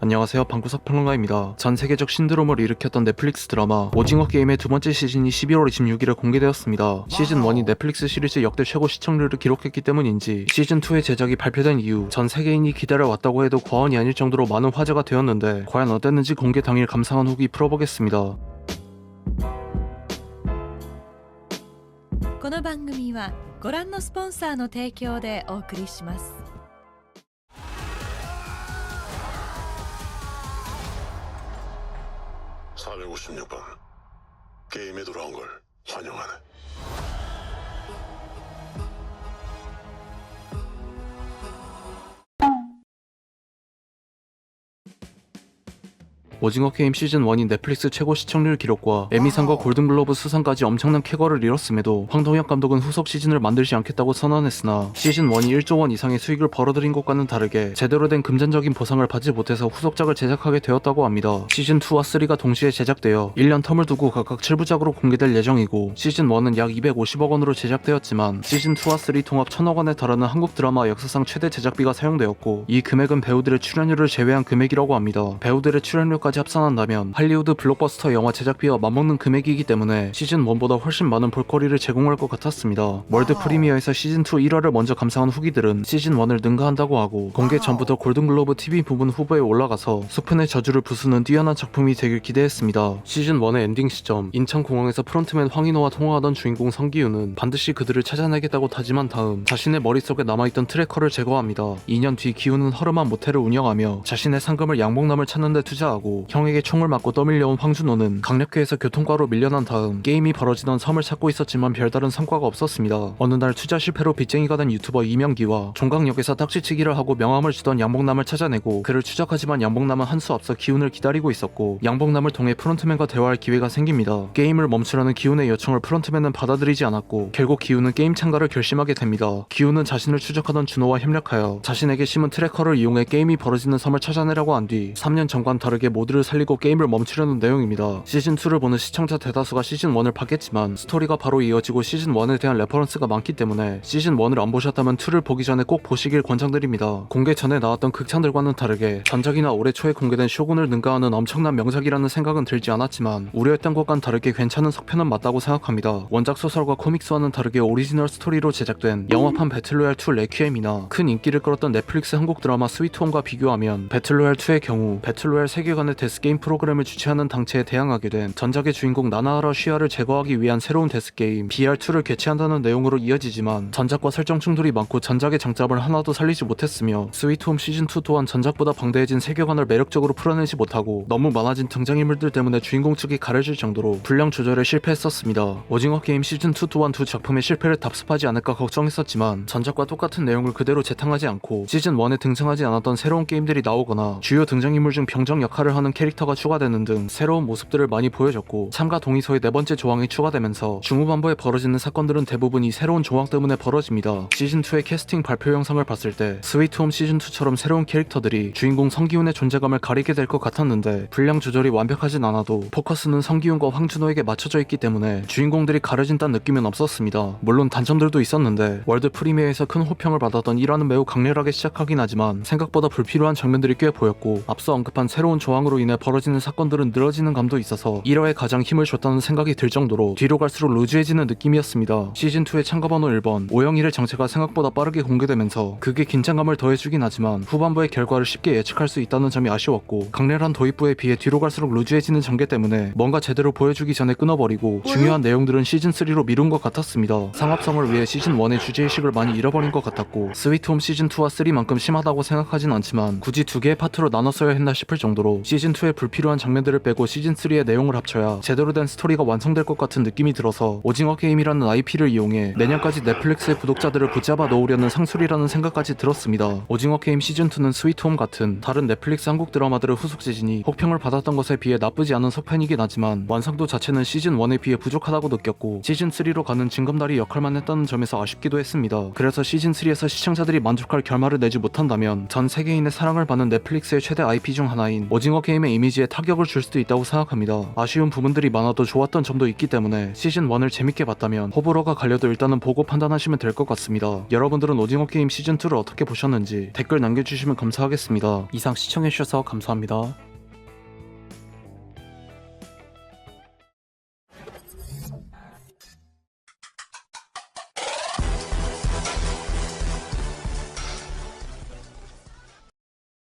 안녕하세요 방구석 평론가입니다. 전 세계적 신드롬을 일으켰던 넷플릭스 드라마 오징어 게임의 두 번째 시즌이 12월 26일에 공개되었습니다. 시즌 1이 넷플릭스 시리즈 역대 최고 시청률을 기록했기 때문인지 시즌 2의 제작이 발표된 이후 전 세계인이 기다려왔다고 해도 과언이 아닐 정도로 많은 화제가 되었는데 과연 어땠는지 공개 당일 감상한 후기 풀어보겠습니다. この番組はご覧のスポンサーの提供でお送りします 456번 게임에 돌아온 걸 환영하네. 오징어 게임 시즌 1이 넷플릭스 최고 시청률 기록과 에미상과 골든글로브 수상까지 엄청난 쾌거를 이뤘음에도 황동혁 감독은 후속 시즌을 만들지 않겠다고 선언했으나 시즌 1이 1조 원 이상의 수익을 벌어들인 것과는 다르게 제대로 된 금전적인 보상을 받지 못해서 후속작을 제작하게 되었다고 합니다. 시즌 2와 3가 동시에 제작되어 1년 텀을 두고 각각 7부작으로 공개될 예정이고 시즌 1은 약 250억 원으로 제작되었지만 시즌 2와 3 통합 1000억 원에 달하는 한국 드라마 역사상 최대 제작비가 사용되었고 이 금액은 배우들의 출연료를 제외한 금액이라고 합니다. 배우들의 출연료까지 합산한다면 할리우드 블록버스터 영화 제작비와 맞먹는 금액이기 때문에 시즌 1보다 훨씬 많은 볼거리를 제공할 것 같았습니다. 월드 프리미어에서 시즌 2 1화를 먼저 감상한 후기들은 시즌 1을 능가한다고 하고 공개 전부터 골든글로브 TV 부분 후보에 올라가서 수푼의 저주를 부수는 뛰어난 작품이 되길 기대했습니다. 시즌 1의 엔딩 시점 인천공항에서 프론트맨 황인호와 통화하던 주인공 성기훈은 반드시 그들을 찾아내겠다고 다짐한 다음 자신의 머릿속에 남아있던 트래커를 제거합니다. 2년 뒤 기훈은 허름한 모텔을 운영하며 자신의 상금을 양봉남을 찾는 데 투자하고 형에게 총을 맞고 떠밀려온 황준호는 강력회에서 교통과로 밀려난 다음 게임이 벌어지던 섬을 찾고 있었지만 별다른 성과가 없었습니다. 어느 날 투자 실패로 빚쟁이가 된 유튜버 이명기와 종강역에서 딱지치기를 하고 명함을 주던 양봉남을 찾아내고 그를 추적하지만 양봉남은 한 수 앞서 기훈을 기다리고 있었고 양봉남을 통해 프론트맨과 대화할 기회가 생깁니다. 게임을 멈추라는 기훈의 요청을 프론트맨은 받아들이지 않았고 결국 기훈은 게임 참가를 결심하게 됩니다. 기훈은 자신을 추적하던 준호와 협력하여 자신에게 심은 트래커를 이용해 게임이 벌어지는 섬을 찾아내려고 한 뒤 3년 전과는 다르게 모 두를 살리고 게임을 멈추려는 내용입니다. 시즌2를 보는 시청자 대다수가 시즌1을 봤겠지만 스토리가 바로 이어지고 시즌1에 대한 레퍼런스가 많기 때문에 시즌1을 안 보셨다면 2를 보기 전에 꼭 보시길 권장드립니다. 공개 전에 나왔던 극찬들과는 다르게 전작이나 올해 초에 공개된 쇼군을 능가하는 엄청난 명작이라는 생각은 들지 않았지만 우려했던 것과는 다르게 괜찮은 속편은 맞다고 생각합니다. 원작 소설과 코믹스와는 다르게 오리지널 스토리로 제작된 영화판 배틀로얄 2 레퀴엠이나 큰 인기를 끌었던 넷플릭스 한국 드라마 스위트홈과 비교하면 배틀로얄 2의 경우 배틀로얄 세계관의 데스게임 프로그램을 주최하는 당체에 대항하게 된 전작의 주인공 나나하라 쉬아를 제거하기 위한 새로운 데스게임 BR2를 개최한다는 내용으로 이어지지만 전작과 설정 충돌이 많고 전작의 장점을 하나도 살리지 못했으며 스위트홈 시즌2 또한 전작보다 방대해진 세계관을 매력적으로 풀어내지 못하고 너무 많아진 등장인물들 때문에 주인공 측이 가려질 정도로 분량 조절에 실패했었습니다. 오징어 게임 시즌2 또한 두 작품의 실패를 답습하지 않을까 걱정했었지만 전작과 똑같은 내용을 그대로 재탕하지 않고 시즌1에 등장하지 않았던 새로운 게임들이 나오거나 주요 등장인물 중 병정 역할을 하는 캐릭터가 추가되는 등 새로운 모습들을 많이 보여줬고 참가 동의서의 네 번째 조항이 추가되면서 중후반부에 벌어지는 사건들은 대부분 이 새로운 조항 때문에 벌어집니다. 시즌2의 캐스팅 발표 영상을 봤을 때 스위트홈 시즌2처럼 새로운 캐릭터들이 주인공 성기훈의 존재감을 가리게 될 것 같았는데 분량 조절이 완벽하진 않아도 포커스는 성기훈과 황준호에게 맞춰져 있기 때문에 주인공들이 가려진다는 느낌은 없었습니다. 물론 단점들도 있었는데 월드 프리미어에서 큰 호평을 받았던 1화는 매우 강렬하게 시작하긴 하지만 생각보다 불필요한 장면들이 꽤 보였고 앞서 언급한 새로운 조항으로 인해 벌어지는 사건들은 늘어지는 감도 있어서 1화에 가장 힘을 줬다는 생각이 들 정도로 뒤로 갈수록 루즈해지는 느낌이었습니다. 시즌2의 참가번호 1번 오영일의 정체가 생각보다 빠르게 공개되면서 그게 긴장감을 더해주긴 하지만 후반부의 결과를 쉽게 예측할 수 있다는 점이 아쉬웠고 강렬한 도입부에 비해 뒤로 갈수록 루즈해지는 전개 때문에 뭔가 제대로 보여주기 전에 끊어버리고 중요한 내용들은 시즌3로 미룬 것 같았습니다. 상업성을 위해 시즌1의 주제의식을 많이 잃어버린 것 같았고 스위트홈 시즌2와 3만큼 심하다고 생각하진 않지만 굳이 두 개의 파트로 나눴어야 했나 싶을 정도로 시즌 2의 불필요한 장면들을 빼고 시즌3의 내용을 합쳐야 제대로 된 스토리가 완성될 것 같은 느낌이 들어서 오징어 게임이라는 IP를 이용해 내년까지 넷플릭스의 구독자들을 붙잡아 넣으려는 상술이라는 생각까지 들었습니다. 오징어 게임 시즌2는 스위트홈 같은 다른 넷플릭스 한국 드라마들의 후속 시즌이 혹평을 받았던 것에 비해 나쁘지 않은 속편이긴 하지만 완성도 자체는 시즌1에 비해 부족하다고 느꼈고 시즌3로 가는 징검다리 역할만 했다는 점에서 아쉽기도 했습니다. 그래서 시즌3에서 시청자들이 만족할 결말을 내지 못한다면 전 세계인의 사랑을 받는 넷플릭스의 최대 IP 중 하나인 오징어 게임 게임의 이미지에 타격을 줄 수도 있다고 생각합니다. 아쉬운 부분들이 많아도 좋았던 점도 있기 때문에 시즌 1을 재밌게 봤다면 호불호가 갈려도 일단은 보고 판단하시면 될 것 같습니다. 여러분들은 오징어 게임 시즌 2를 어떻게 보셨는지 댓글 남겨주시면 감사하겠습니다. 이상 시청해주셔서 감사합니다.